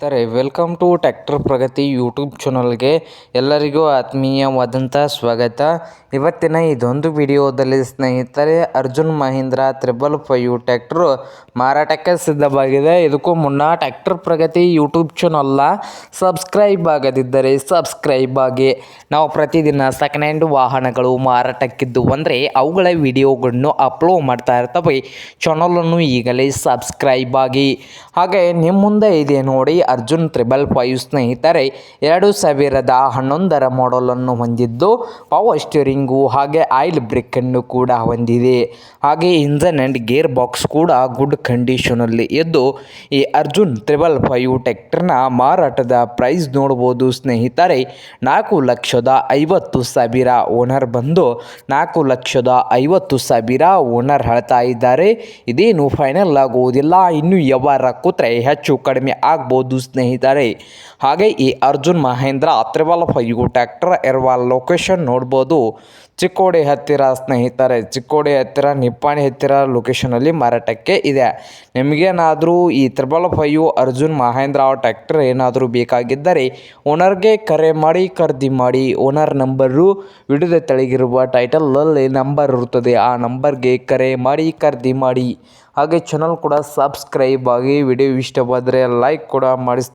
ಸ್ನೇಹಿತರೆ welcome to tractor Pragati YouTube ಚಾನಲ್ಗೆ ಎಲ್ಲರಿಗೂ ಆತ್ಮೀಯವಾದಂಥ ಸ್ವಾಗತ. ಇವತ್ತಿನ ಇದೊಂದು ವಿಡಿಯೋದಲ್ಲಿ ಸ್ನೇಹಿತರೆ, Arjun Mahindra triple five tractor ಮಾರಾಟಕ್ಕೆ ಸಿದ್ಧವಾಗಿದೆ. ಇದಕ್ಕೂ ಮುನ್ನ ಟ್ಯಾಕ್ಟರ್ ಪ್ರಗತಿ ಯೂಟ್ಯೂಬ್ ಚಾನಲ್ನ ಸಬ್ಸ್ಕ್ರೈಬ್ ಆಗದಿದ್ದರೆ ಸಬ್ಸ್ಕ್ರೈಬ್ ಆಗಿ. ನಾವು ಪ್ರತಿದಿನ ಸೆಕೆಂಡ್ ಹ್ಯಾಂಡ್ ವಾಹನಗಳು ಮಾರಾಟಕ್ಕಿದ್ದು ಅಂದರೆ ಅವುಗಳ ವಿಡಿಯೋಗಳನ್ನು ಅಪ್ಲೋಡ್ ಮಾಡ್ತಾ ಇರ್ತವೆ. ಚಾನಲನ್ನು ಈಗಲೇ ಸಬ್ಸ್ಕ್ರೈಬ್ ಆಗಿ. ಹಾಗೆ ನಿಮ್ಮ ಮುಂದೆ ಇದೆ ನೋಡಿ ಅರ್ಜುನ್ ತ್ರಿಬಲ್ ಫೈವ್ ಸ್ನೇಹಿತರೆ, ಎರಡು ಸಾವಿರದ ಹನ್ನೊಂದರ ಮಾಡಲನ್ನು ಹೊಂದಿದ್ದು ಪವರ್ ಸ್ಟಿಯರಿಂಗು ಹಾಗೆ ಆಯಿಲ್ ಬ್ರೇಕನ್ನು ಕೂಡ ಹೊಂದಿದೆ. ಹಾಗೆ ಇಂಜನ್ ಆ್ಯಂಡ್ ಗೇರ್ ಬಾಕ್ಸ್ ಕೂಡ ಗುಡ್ ಕಂಡೀಷನಲ್ಲಿ ಇದ್ದು, ಈ ಅರ್ಜುನ್ ತ್ರಿಬಲ್ ಫೈವ್ ಟ್ಯಾಕ್ಟರ್ನ ಮಾರಾಟದ ಪ್ರೈಸ್ ನೋಡ್ಬೋದು ಸ್ನೇಹಿತರೆ, ನಾಲ್ಕು ಲಕ್ಷದ ಐವತ್ತು ಸಾವಿರ ಓನರ್ ಬಂದು ನಾಲ್ಕು ಲಕ್ಷದ ಐವತ್ತು ಸಾವಿರ ಓನರ್ ಹೇಳ್ತಾ ಇದ್ದಾರೆ. ಇದೇನು ಫೈನಲ್ ಆಗುವುದಿಲ್ಲ, ಇನ್ನು ವ್ಯವಹಾರ ಕೂತ್ರೆ ಹೆಚ್ಚು ಕಡಿಮೆ ಆಗ್ಬೋದು ಸ್ನೇಹಿತರೆ. ಹಾಗೆ ಈ Arjun Mahindra triple five tractor ಇರುವ ಲೊಕೇಶನ್ ನೋಡ್ಬೋದು. ಚಿಕ್ಕೋಡಿ ಹತ್ತಿರ ಸ್ನೇಹಿತರೆ, ಚಿಕ್ಕೋಡಿ ಹತ್ತಿರ, ನಿಪ್ಪಾಣಿ ಹತ್ತಿರ ಲೊಕೇಶನಲ್ಲಿ ಮಾರಾಟಕ್ಕೆ ಇದೆ. ನಿಮಗೇನಾದರೂ ಈ triple five Arjun Mahindra tractor ಏನಾದರೂ ಬೇಕಾಗಿದ್ದರೆ ಓನರ್ಗೆ ಕರೆ ಮಾಡಿ, ಖರೀದಿ ಮಾಡಿ ಓನರ್ ನಂಬರು ವಿಡಿಯೋದ ತೆಳಗಿರುವ ಟೈಟಲಲ್ಲಿ ನಂಬರ್ ಇರುತ್ತದೆ. ಆ ನಂಬರ್ಗೆ ಕರೆ ಮಾಡಿ, ಖರೀದಿ ಮಾಡಿ. ಹಾಗೆ ಚಾನಲ್ ಕೂಡ ಸಬ್ಸ್ಕ್ರೈಬ್ ಆಗಿ ವಿಡಿಯೋ ಇಷ್ಟವಾದರೆ ಲೈಕ್ ಕೂಡ ಮಾಡಿ